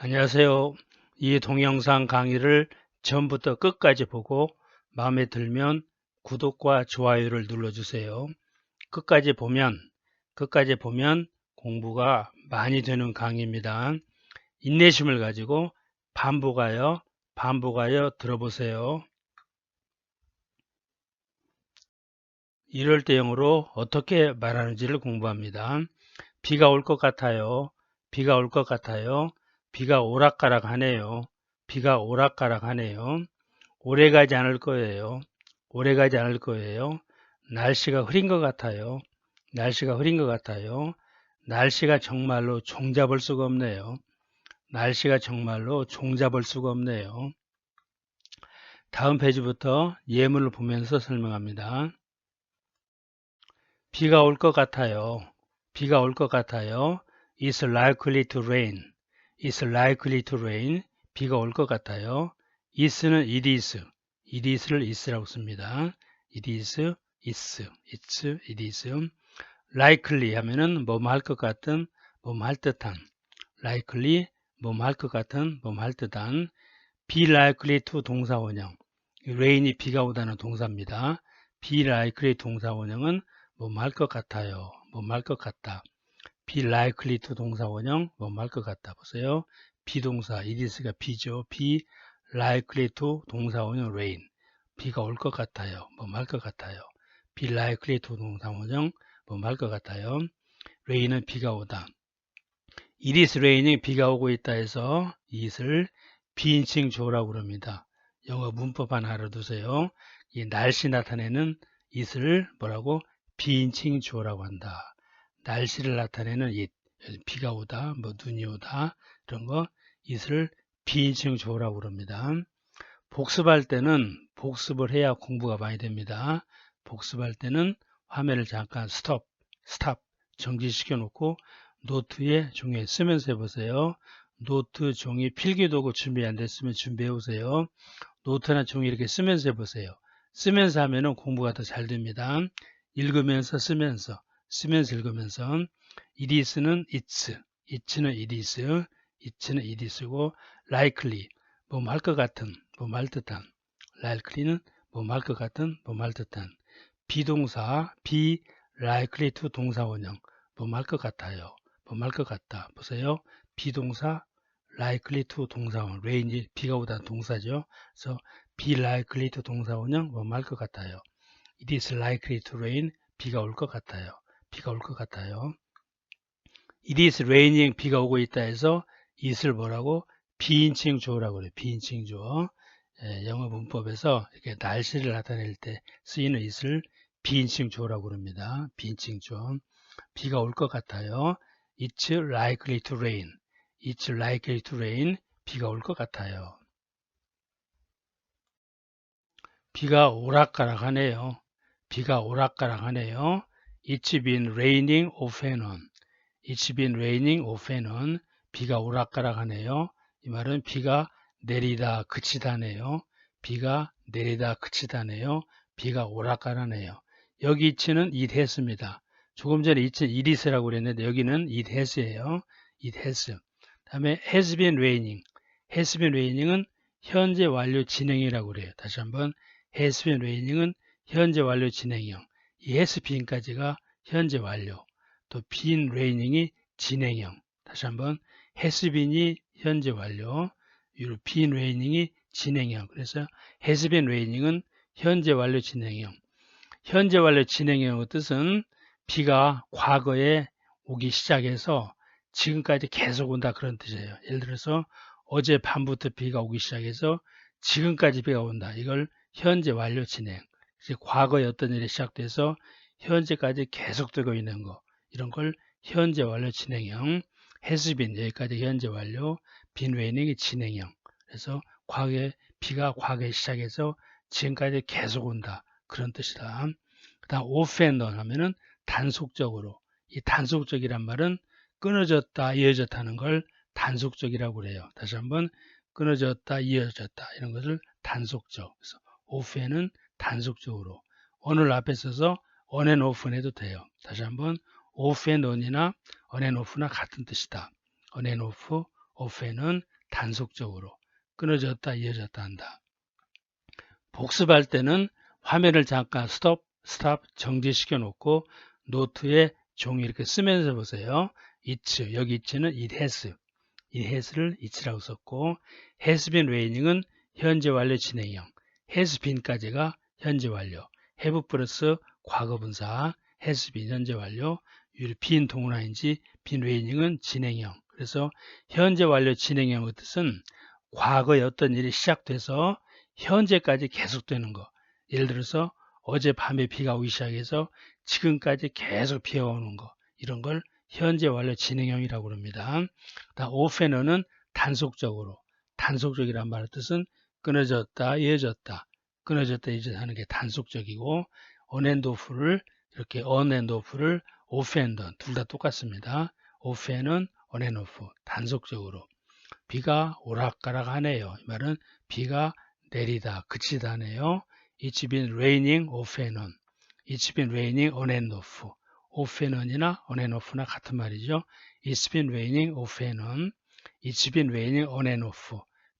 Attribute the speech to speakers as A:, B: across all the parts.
A: 안녕하세요. 이 동영상 강의를 처음부터 끝까지 보고 마음에 들면 구독과 좋아요를 눌러주세요. 끝까지 보면 끝까지 보면 공부가 많이 되는 강의입니다. 인내심을 가지고 반복하여 반복하여 들어보세요. 이럴 때형으로 어떻게 말하는지를 공부합니다. 비가 올 것 같아요. 비가 올 것 같아요. 비가 오락가락 하네요. 비가 오락가락 하네요. 오래 가지 않을 거예요. 오래 가지 않을 거예요. 날씨가 흐린 것 같아요. 날씨가 흐린 것 같아요. 날씨가 정말로 종잡을 수가 없네요. 날씨가 정말로 종잡을 수가 없네요. 다음 페이지부터 예문을 보면서 설명합니다. 비가 올 것 같아요. 비가 올 것 같아요. It's likely to rain. It's likely to rain. 비가 올 것 같아요. is는 it is. it is를 is라고 씁니다. it is, is, it's, it is. likely 하면은 뭐뭐 할 것 같은, 뭐뭐 할 듯한. likely, 뭐뭐 할 것 같은, 뭐뭐 할 듯한. be likely to 동사 원형. rain이 비가 오다는 동사입니다. be likely 동사 원형은 뭐뭐 할 것 같아요. 뭐뭐 할 것 같다. Be likely to 동사 원형 할것 같다. 보세요. 비동사 it is가 비죠. be likely to 동사 원형 rain. 비가 올 것 같아요. 뭐뭐 할것 같아요. be likely to 동사 원형 뭐뭐 할 것 같아요. rain은 비가 오다. it is raining 비가 오고 있다 해서 it을 비인칭 주어라고 그럽니다. 영어 문법 하나 알아두세요. 이 날씨 나타내는 it을 뭐라고 비인칭 주어라고 한다. 날씨를 나타내는 이 비가 오다, 뭐 눈이 오다 이런 거 it을 비인칭 주어라고 그럽니다. 복습할 때는 복습을 해야 공부가 많이 됩니다. 복습할 때는 화면을 잠깐 스톱, 스탑 정지시켜 놓고 노트에 종이에 쓰면서 해보세요. 노트 종이 필기도구 준비 안 됐으면 준비해 오세요. 노트나 종이 이렇게 쓰면서 해보세요. 쓰면서 하면은 공부가 더 잘 됩니다. 읽으면서 쓰면서 쓰면서 읽으면서 is는 it's, it는 it is, it는 it is고 likely 뭐뭐 할것 같은, 뭐뭐 할 듯한 likely는 뭐뭐 할것 같은, 뭐뭐 할 듯한 비동사 be likely to 동사 원형 뭐뭐 할것 같아요. 뭐뭐 할 것 같다. 보세요. 비동사 likely to 동사 원형 rain이 비가 오다는 동사죠. 그래서 be likely to 동사 원형 뭐뭐 할것 같아요. It is likely to rain 비가 올 것 같아요. 비가 올 것 같아요. It is raining 비가 오고 있다 해서 it을 뭐라고 비인칭 주어라고 그래요. 비인칭 주어. 예, 영어 문법에서 이렇게 날씨를 나타낼 때 쓰이는 it을 비인칭 주어라고 그럽니다. 비인칭 주어. 비가 올 것 같아요. It's likely to rain. It's likely to rain. 비가 올 것 같아요. 비가 오락가락하네요. 비가 오락가락하네요. It's been raining on. It's been raining on. 비가 오락가락하네요. 이 말은 비가 내리다 그치다네요. 비가 내리다 그치다네요. 비가 오락가락하네요. 여기 it는 it has입니다. 조금 전에 it는 it is라고 그랬는데 여기는 it has예요. it has. 다음에 has been raining. has been raining은 현재 완료 진행이라고 그래요. 다시 한번 has been raining은 현재 완료 진행형. Been까지가 현재 완료. 또 been raining이 진행형. 다시 한번 been이 현재 완료. been raining이 진행형. 그래서 been raining은 현재 완료 진행형. 현재 완료 진행형의 뜻은 비가 과거에 오기 시작해서 지금까지 계속 온다 그런 뜻이에요. 예를 들어서 어제 밤부터 비가 오기 시작해서 지금까지 비가 온다. 이걸 현재 완료 진행. 과거에 어떤 일이 시작돼서 현재까지 계속되고 있는 거. 이런 걸 현재 완료 진행형. 해수빈 여기까지 현재 완료. 빈웨이닝이 진행형. 그래서 과거에 비가 과거에 시작해서 지금까지 계속 온다. 그런 뜻이다. 그 다음 오펜던 하면은 단속적으로. 이 단속적이란 말은 끊어졌다, 이어졌다는 걸 단속적이라고 그래요. 다시 한번 끊어졌다, 이어졌다 이런 것을 단속적. 그래서 오프에는 단속적으로 on을 앞에 써서 on and off 해도 돼요. 다시 한번 off and on이나 on and off나 같은 뜻이다. on and off, often은 단속적으로 끊어졌다 이어졌다 한다. 복습할 때는 화면을 잠깐 스톱, 스탑 정지시켜 놓고 노트에 종이 이렇게 쓰면서 보세요. it's 여기 it는 it has it has를 it라고 썼고 has been raining은 현재 완료 진행형 has been까지가 현재 완료. have 플러스 과거분사 has been 현재 완료. been 동원어인지 been raining은 진행형. 그래서 현재 완료 진행형의 뜻은 과거에 어떤 일이 시작돼서 현재까지 계속되는 거. 예를 들어서 어젯밤에 비가 오기 시작해서 지금까지 계속 비가 오는 거. 이런 걸 현재 완료 진행형이라고 합니다. 다음 오페너는 단속적으로. 단속적이란 말의 뜻은 끊어졌다, 이어졌다, 끊어졌다, 이어졌다 하는 게 단속적이고 언앤도프를 이렇게 언앤도프를 오펜던 둘 다 똑같습니다. 오펜은 언앤오프 단속적으로 비가 오락가락 하네요. 이 말은 비가 내리다, 그치다 하네요. It's been raining off and on. It's been raining on and off. off and on이나 on and off나 같은 말이죠. It's been raining off and on. It's been raining on and off.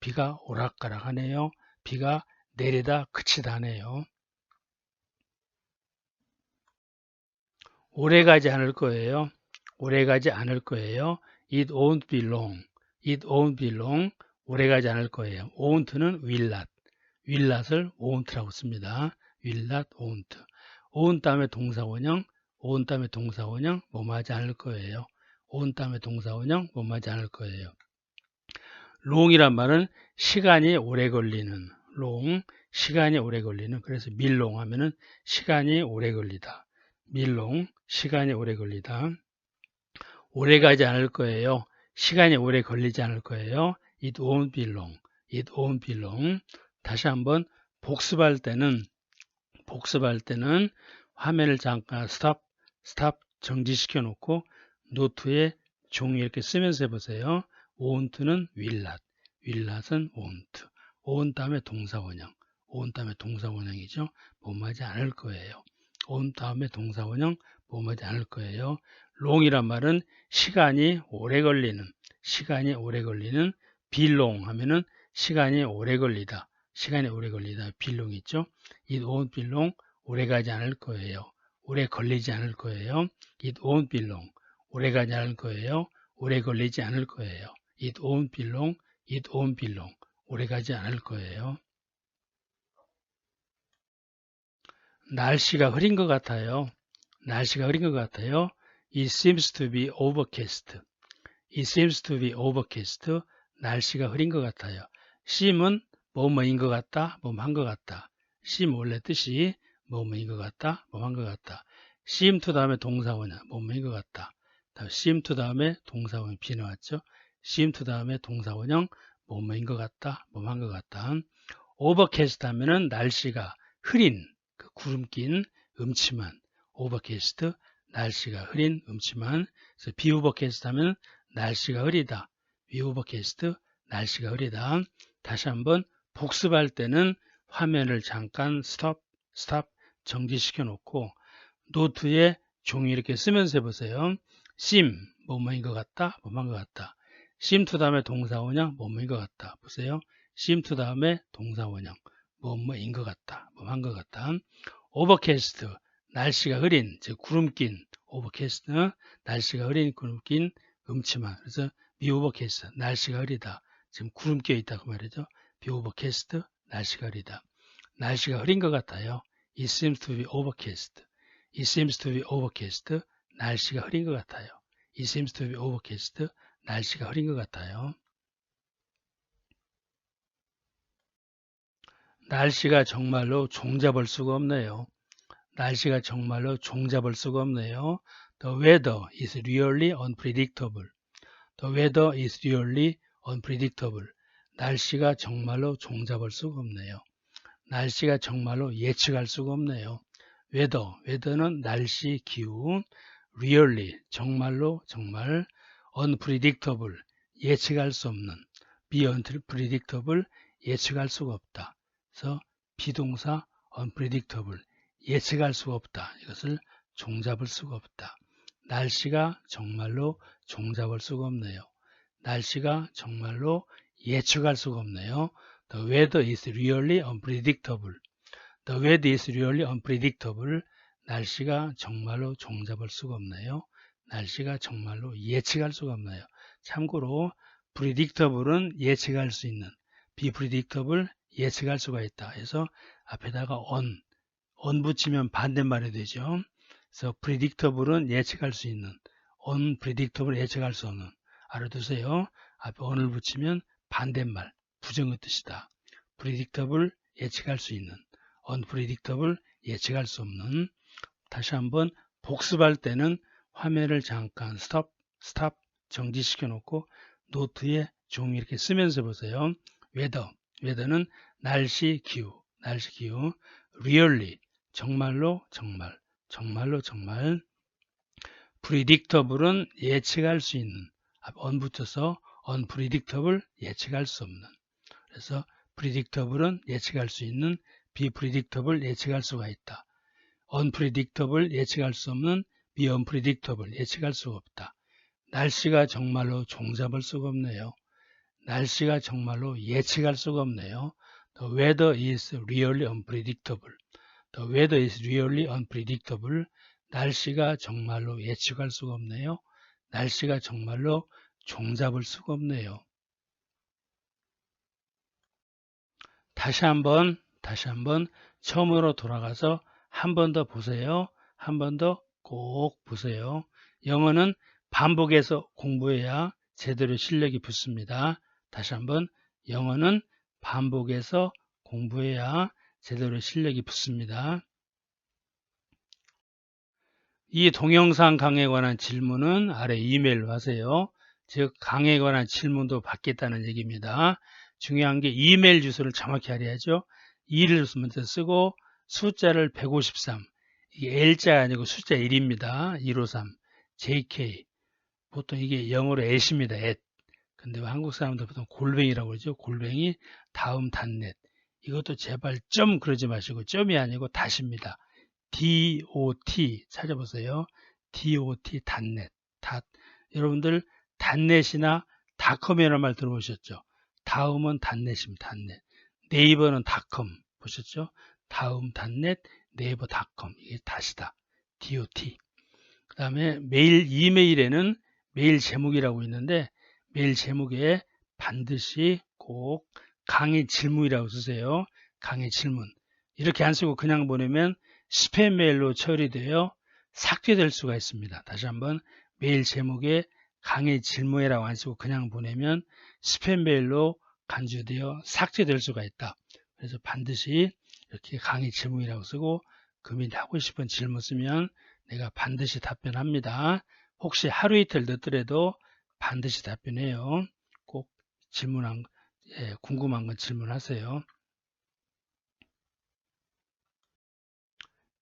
A: 비가 오락가락 하네요. 비가 내리다 그치다 하네요. 오래 가지 않을 거예요. 오래 가지 않을 거예요. It won't be long. It won't be long. 오래 가지 않을 거예요. won't는 will not. will not을 won't라고 씁니다. will not, won't. won't 다음에 동사원형, won't 다음에 동사원형, 뭐뭐하지 않을 거예요. won't 다음에 동사원형, 뭐뭐하지 않을 거예요. long이란 말은 시간이 오래 걸리는, long, 시간이 오래 걸리는, 그래서 밀롱 하면은 시간이 오래 걸리다. 밀롱, 시간이 오래 걸리다. 오래 가지 않을 거예요. 시간이 오래 걸리지 않을 거예요. It won't be long. It won't be long. 다시 한번 복습할 때는 복습할 때는 화면을 잠깐 스탑 스탑 정지시켜 놓고 노트에 종이 이렇게 쓰면서 해보세요. won't는 will not, will not은 won't. Won't 다음에 동사원형, won't 다음에 동사원형이죠. 뭐뭐하지 않을 거예요. won't 다음에 동사원형, 뭐뭐하지 않을 거예요. long이란 말은 시간이 오래 걸리는, 시간이 오래 걸리는 빌롱 하면은 시간이 오래 걸리다. 시간이 오래 걸리다. 빌롱 있죠? Be long. 오래 가지 않을 거예요. 오래 걸리지 않을 거예요. Be long. 오래 가지 않을 거예요. 오래 걸리지 않을 거예요. It won't be long. 오래 가지 않을 거예요. 날씨가 흐린 것 같아요. 날씨가 흐린 것 같아요. It seems to be overcast. It seems to be overcast. 날씨가 흐린 것 같아요. seem은 뭐뭐인 것 같다, 뭐뭐한 것 같다. seem 원래 뜻이 뭐뭐인 것 같다, 뭐뭐한 것 같다. seem to 다음에 동사원이야, 뭐뭐인 것 같다. 다음 seem to 다음에 동사원이 비 나왔죠. seem to 다음에 동사원형 뭐뭐인 것 같다, 뭐뭐한 것 같다. overcast 하면은 날씨가 흐린, 그 구름 낀 음침한 overcast 날씨가 흐린 음침한 그래서 비 overcast 하면 날씨가 흐리다. 비 overcast 날씨가 흐리다. 다시 한번 복습할 때는 화면을 잠깐 스톱, 스탑 정지시켜 놓고 노트에 종이 이렇게 쓰면서 해보세요. 심, 뭐뭐인 것 같다, 뭐뭐한 것 같다. 심투 다음에 동사원형, 뭐뭐인 것 같다. 보세요. 심투 다음에 동사원형, 뭐뭐인 것 같다, 뭐뭐한 것 같다. 오버캐스트, 날씨가 흐린, 즉 구름 낀 오버캐스트는 날씨가 흐린, 구름 낀, 음침한. 그래서 미오버캐스트, 날씨가 흐리다. 지금 구름 껴 있다 그 말이죠. 비 오버캐스트, 날씨가 흐리다. 날씨가 흐린 것 같아요. It seems to be overcast. It seems to be overcast. 날씨가 흐린 것 같아요. It seems to be overcast. 날씨가 흐린 것 같아요. 날씨가 정말로 종잡을 수가 없네요. 날씨가 정말로 종잡을 수가 없네요. The weather is really unpredictable. The weather is really unpredictable. 날씨가 정말로 종잡을 수가 없네요. 날씨가 정말로 예측할 수가 없네요. weather, weather는 날씨, 기후, really, 정말로, 정말, unpredictable, 예측할 수 없는, be unpredictable, 예측할 수가 없다. 그래서 비동사 unpredictable, 예측할 수가 없다. 이것을 종잡을 수가 없다. 날씨가 정말로 종잡을 수가 없네요. 날씨가 정말로 예측할 수가 없네요. The weather is really unpredictable. The weather is really unpredictable. 날씨가 정말로 종잡을 수가 없네요. 날씨가 정말로 예측할 수가 없나요? 참고로 predictable은 예측할 수 있는, be predictable 예측할 수가 있다. 그래서 앞에다가 on, on 붙이면 반대말이 되죠. 그래서 predictable은 예측할 수 있는, unpredictable 예측할 수 없는. 알아두세요. 앞에 on을 붙이면 반대말, 부정의 뜻이다. predictable 예측할 수 있는, unpredictable 예측할 수 없는. 다시 한번 복습할 때는 화면을 잠깐 스톱, 스탑 정지시켜 놓고 노트에 종이 이렇게 쓰면서 보세요. 웨더, 웨더는 날씨, 기후, 날씨, 기후. really, 정말로, 정말, 정말로, 정말. predictable은 예측할 수 있는, on 붙여서 unpredictable, 예측할 수 없는. 그래서 predictable은 예측할 수 있는, predictable, 예측할 수가 있다. unpredictable, 예측할 수 없는, be unpredictable, 예측할 수가 없다. 날씨가 정말로 종잡을 수가 없네요. 날씨가 정말로 예측할 수가 없네요. The weather is really unpredictable. The weather is really unpredictable. 날씨가 정말로 예측할 수가 없네요. 날씨가 정말로 종잡을 수가 없네요. 다시 한번, 다시 한번 처음으로 돌아가서 한 번 더 보세요. 한 번 더 꼭 보세요. 영어는 반복해서 공부해야 제대로 실력이 붙습니다. 다시 한번 영어는 반복해서 공부해야 제대로 실력이 붙습니다. 이 동영상 강의에 관한 질문은 아래 이메일로 하세요. 즉 강의에 관한 질문도 받겠다는 얘기입니다. 중요한 게 이메일 주소를 정확히 알아야죠. 2를 먼저 쓰고 숫자를 153 이게 L자 아니고 숫자 1입니다. 153 JK 보통 이게 영어로 at입니다. at 근데 한국 사람들 보통 골뱅이라고 그러죠. 골뱅이 다음 단넷 이것도 제발 점 그러지 마시고 점이 아니고 다시입니다. dot 찾아보세요. dot 단넷 닷 여러분들 단넷이나 닷컴이라는 말 들어보셨죠? 다음은 단넷입니다. 단넷 네이버는 닷컴 보셨죠? 다음 단넷 네이버 닷컴 이게 다시다. dot 그 다음에 메일 이메일에는 메일 제목이라고 있는데 메일 제목에 반드시 꼭 강의 질문이라고 쓰세요. 강의 질문 이렇게 안 쓰고 그냥 보내면 스팸 메일로 처리되어 삭제될 수가 있습니다. 다시 한번 메일 제목에 강의 질문이라고 안 쓰고 그냥 보내면 스팸 메일로 간주되어 삭제될 수가 있다. 그래서 반드시 이렇게 강의 질문이라고 쓰고 금일 하고 싶은 질문 쓰면 내가 반드시 답변합니다. 혹시 하루 이틀 늦더라도 반드시 답변해요. 꼭 질문한 예, 궁금한 건 질문하세요.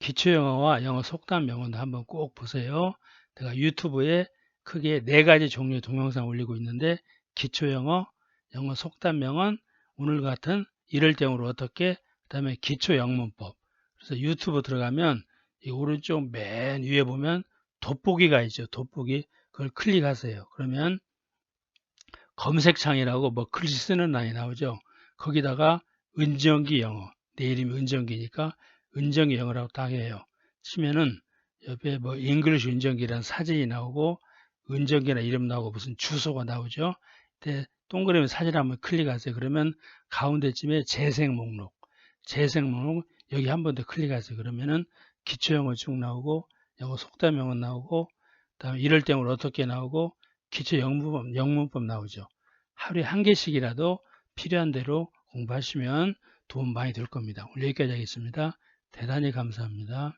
A: 기초영어와 영어 속담 명언도 한번 꼭 보세요. 내가 유튜브에 크게 네 가지 종류의 동영상 올리고 있는데 기초영어, 영어 속담 명언, 오늘 같은 이럴 경우로 어떻게, 그 다음에 기초영문법. 그래서 유튜브 들어가면 이 오른쪽 맨 위에 보면 돋보기가 있죠. 돋보기. 그걸 클릭하세요. 그러면 검색창이라고 뭐 글씨 쓰는 란이 나오죠. 거기다가 은정기 영어. 내 이름이 은정기니까 은정기 영어라고 딱 해요. 치면은 옆에 뭐 잉글리시 은정기라는 사진이 나오고 은정기나 이름 나오고 무슨 주소가 나오죠. 동그라미 사진 한번 클릭하세요. 그러면 가운데쯤에 재생 목록, 재생 목록 여기 한 번 더 클릭하세요. 그러면은 기초영어 쭉 나오고 영어 속담 영어 나오고 그다음에 이럴 때는 어떻게 나오고 기초 영문법 영문법 나오죠. 하루에 한 개씩이라도 필요한 대로 공부하시면 도움 많이 될 겁니다. 오늘 여기까지 하겠습니다. 대단히 감사합니다.